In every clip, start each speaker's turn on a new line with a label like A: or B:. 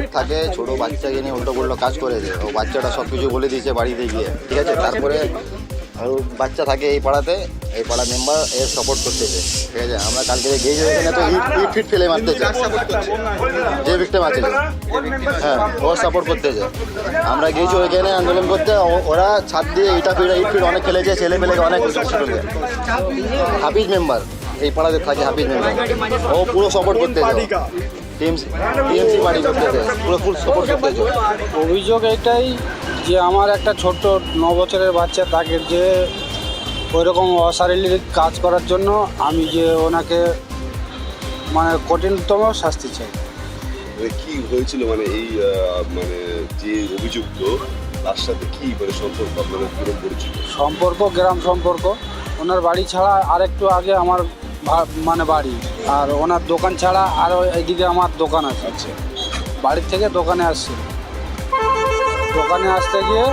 A: লোক থাকে, ছোট বাচ্চাকে নিয়ে উল্টো পুল্টো কাজ করে দেয়। ও বাচ্চাটা সব কিছু বলে দিয়েছে বাড়িতে গিয়ে। ঠিক আছে? তারপরে আরও বাচ্চা থাকে এই পাড়াতে, এই পাড়া মেম্বার এর সাপোর্ট করতেছে ঠিক আছে? আমরা কালকে গিয়েছি ওখানে তো ইট ফিট ফেলে মারতেছে যে ভিক্টিম আছে। হ্যাঁ ওর সাপোর্ট করতেছে আমরা গিয়েছি ওইখানে আন্দোলন করতে। ওরা ছাদ দিয়ে ইটা ফিট ইট ফিট অনেক খেলেছে, ছেলে পেলেকে অনেক হাফিজ মেম্বার এই পাড়াতে থাকে হাফিজ মেম্বার ও পুরো সাপোর্ট করতেছে টিএমসি টিএমসি পার্টি করতেছে পুরো ফুল সাপোর্ট করতেছে
B: অভিযোগ এটাই যে আমার একটা ছোট্ট ন বছরের বাচ্চা তাকে যে ওইরকম অশারীরিক কাজ করার জন্য আমি যে ওনাকে মানে কঠিনতম শাস্তি চাই।
C: মানে কি হয়েছিল? মানে এই মানে যে অভিযুক্ত তার সাথে কি মানে সম্পর্ক আপনাদের
B: সম্পর্ক গ্রাম সম্পর্ক। ওনার বাড়ি ছাড়া আর একটু আগে আমার মানে বাড়ি। আর ওনার দোকান ছাড়া আরও এদিকে আমার দোকান আছে। বাড়ির থেকে দোকানে আসছে। দোকানে আসতে গিয়ে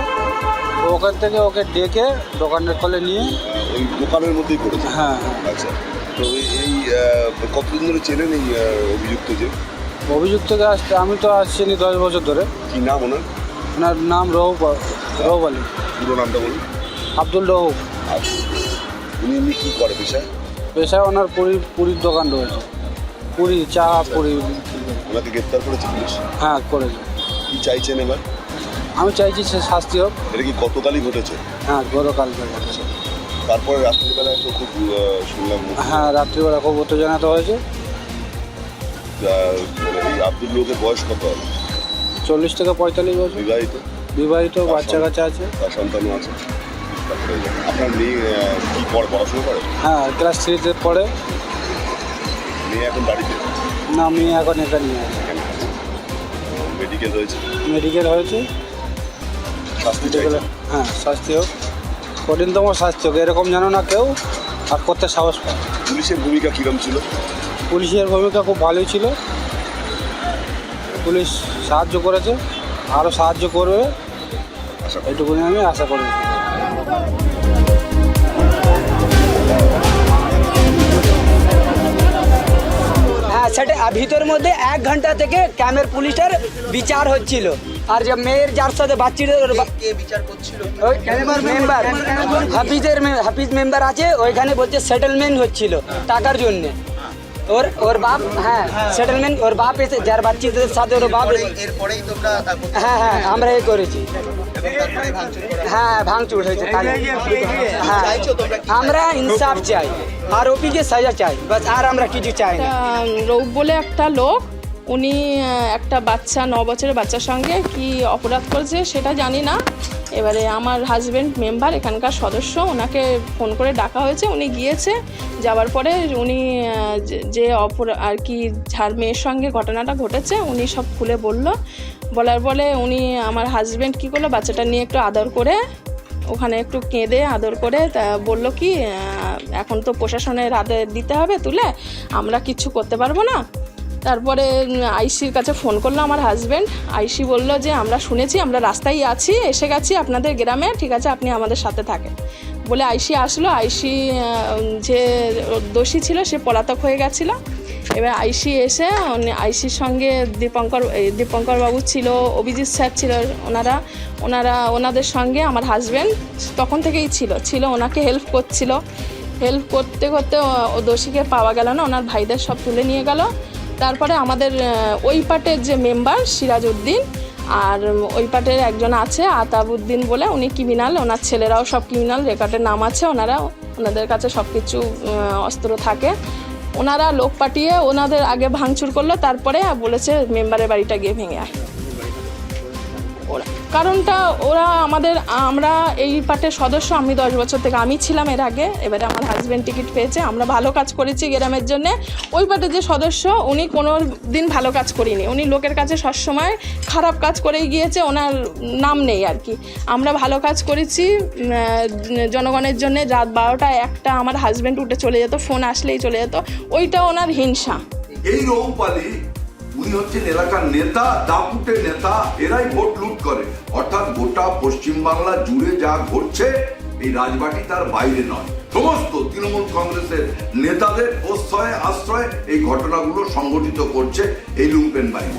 B: ওখান থেকে ওকে ডেকে দোকানের কলে নিয়ে
C: ওই দোকানের মধ্যেই করেছে
B: হ্যাঁ হ্যাঁ।
C: আচ্ছা। তো এই- কতদিন ধরে চেনেন এই অভিযুক্ত যে?
B: অভিযুক্তকে আসতে আমি তো আসছি নি দশ বছর ধরে।
C: কি নাম ওনার?
B: ওনার নাম রৌফ রৌফ আলী।
C: পুরো নামটা বলুন।
B: আব্দুল রৌফ
C: আচ্ছা। উনি এমনি কি করে পেশায়?
B: পেশায় ওনার পুরীর পুরীর দোকান রয়েছে। পুরী চা পুরী।
C: ওনাকে গ্রেপ্তার করেছে পুলিশ?
B: হ্যাঁ করেছে।
C: কি চাইছেন এবার?
B: আমি চাইছি সে শাস্তি হোক।
C: এটা কি গতকালই ঘটেছে?
B: হ্যাঁ গতকালকে ঘটেছে।
C: তারপরে রাত্রিবেলায় তো খুব শুনলাম
B: হ্যাঁ রাত্রিবেলা খুব উত্তেজনাতে হয়েছে।
C: আহ, মানে এই আব্দুল লোকের বয়স কত হবে?
B: চল্লিশ থেকে পঁয়তাল্লিশ বছর।
C: বিবাহিত?
B: বিবাহিত বাচ্চা কাচ্চা আছে।
C: তার সন্তানও আছে। আপনার মেয়ে কি পড়ে পড়াশোনা করে?
B: হ্যাঁ ক্লাস থ্রিতে পড়ে।
C: মেয়ে এখন বাড়িতে?
B: না আমি এখন এখানে নিয়ে
C: মেডিকেল হয়েছে?
B: মেডিকেল হয়েছে।
C: শাস্তি
B: হ্যাঁ শাস্তি হোক। কঠিনতম শাস্তি হোক এরকম যেন না কেউ আর করতে সাহস পায়।
C: পুলিশের ভূমিকা কিরম ছিল?
B: পুলিশের ভূমিকা খুব ভালোই ছিল। পুলিশ সাহায্য করেছে আরও সাহায্য করবে। এইটুকুনি আমি আশা করি।
D: সেটা ভিতর মধ্যে এক ঘণ্টা থেকে ক্যামের পুলিশের বিচার হচ্ছিল। আর যে মেয়ের যার সাথে বাচ্চিদের ওই মেম্বার হাফিজের হাফিজ মেম্বার আছে ওইখানে বলছে সেটেলমেন্ট হচ্ছিল টাকার জন্য। ওর ওর বাপ হ্যাঁ সেটেলমেন্ট ওর বাপ এসে যার বাচ্চাদের সাথে ওর বাপ
E: এরপরেই তোমরা
D: হ্যাঁ হ্যাঁ আমরা এই করেছি হ্যাঁ ভাঙচুর হয়েছে হ্যাঁ আমরা ইনসাফ চাই আরোপীকে সাজা চাই বাস আর আমরা কিছু চাই না।
F: বলে একটা লোক উনি একটা বাচ্চা, ন বছরের বাচ্চার সঙ্গে কি অপরাধ করেছে সেটা জানি না। এবারে আমার হাজব্যান্ড মেম্বার এখানকার সদস্য, ওনাকে ফোন করে ডাকা হয়েছে, উনি গিয়েছে। যাওয়ার পরে উনি যে- অপরা, আর কি, যার মেয়ের সঙ্গে ঘটনাটা ঘটেছে, উনি সব খুলে বলল। বলার বলে উনি, আমার হাজব্যান্ড কী করল, বাচ্চাটা নিয়ে একটু আদর করে, ওখানে একটু কেঁদে আদর করে, তা বলল কি এখন তো প্রশাসনের হাতে দিতে হবে তুলে, আমরা কিচ্ছু করতে পারব না। তারপরে আইসির কাছে ফোন করল আমার হাজব্যান্ড আইসি বলল যে, আমরা শুনেছি, আমরা রাস্তায় আছি, এসে গেছি আপনাদের গ্রামে, ঠিক আছে, আপনি আমাদের সাথে থাকেন। বলে আইসি আসলো, আইসি যে দোষী ছিল, সে পলাতক হয়ে গেছিল। এবার আইসি এসে আইসির সঙ্গে দীপঙ্কর দীপঙ্কর বাবু ছিল, অভিজিৎ স্যার ছিল, ওনারা ওনারা, ওনাদের সঙ্গে আমার হাজব্যান্ড তখন থেকেই ছিল ছিল, ওনাকে হেল্প করছিল। হেল্প করতে করতে ও দোষীকে পাওয়া গেল না, ওনার ভাইদের সব তুলে নিয়ে গেল। তারপরে আমাদের ওই পার্টের যে মেম্বার সিরাজউদ্দিন, আর ওই পার্টের একজন আছে আতাবুদ্দিন বলে, উনি ক্রিমিনাল ওনার ছেলেরাও সব ক্রিমিনাল রেকর্ডের নাম আছে, ওনারা ওনাদের কাছে সব কিছু অস্ত্র থাকে। ওনারা লোক পাঠিয়ে ওনাদের আগে ভাঙচুর করল, তারপরে বলেছে মেম্বারের বাড়িটা গিয়ে ভেঙে আয় ওরা। কারণটা ওরা আমাদের, আমরা এই পার্টের সদস্য, আমি দশ বছর থেকে আমি ছিলাম এর আগে। এবারে আমার হাজব্যান্ড টিকিট পেয়েছে। আমরা ভালো কাজ করেছি গ্রামের জন্য। ওই পার্টের যে সদস্য, উনি কোনো দিন ভালো কাজ করিনি। উনি লোকের কাছে সবসময় খারাপ কাজ করেই গিয়েছে। ওনার নাম নেই আর কি। আমরা ভালো কাজ করেছি। জনগণের জন্য রাত বারোটা একটা আমার হাজব্যান্ড উঠে চলে যেত ফোন আসলেই চলে যেত। ওইটা ওনার হিংসা।
G: এই রৌপালি উনি হচ্ছেন এলাকার নেতা, দাপুটের নেতা, এরাই ভোট লুট করে। অর্থাৎ গোটা পশ্চিমবাংলা জুড়ে যা ঘটছে, এই রাজবাটি তার বাইরে নয়। সমস্ত তৃণমূল কংগ্রেসের নেতাদের প্রশ্রয়ে, আশ্রয়ে এই ঘটনাগুলো সংগঠিত করছে এই লুম্পেন বাহিনী।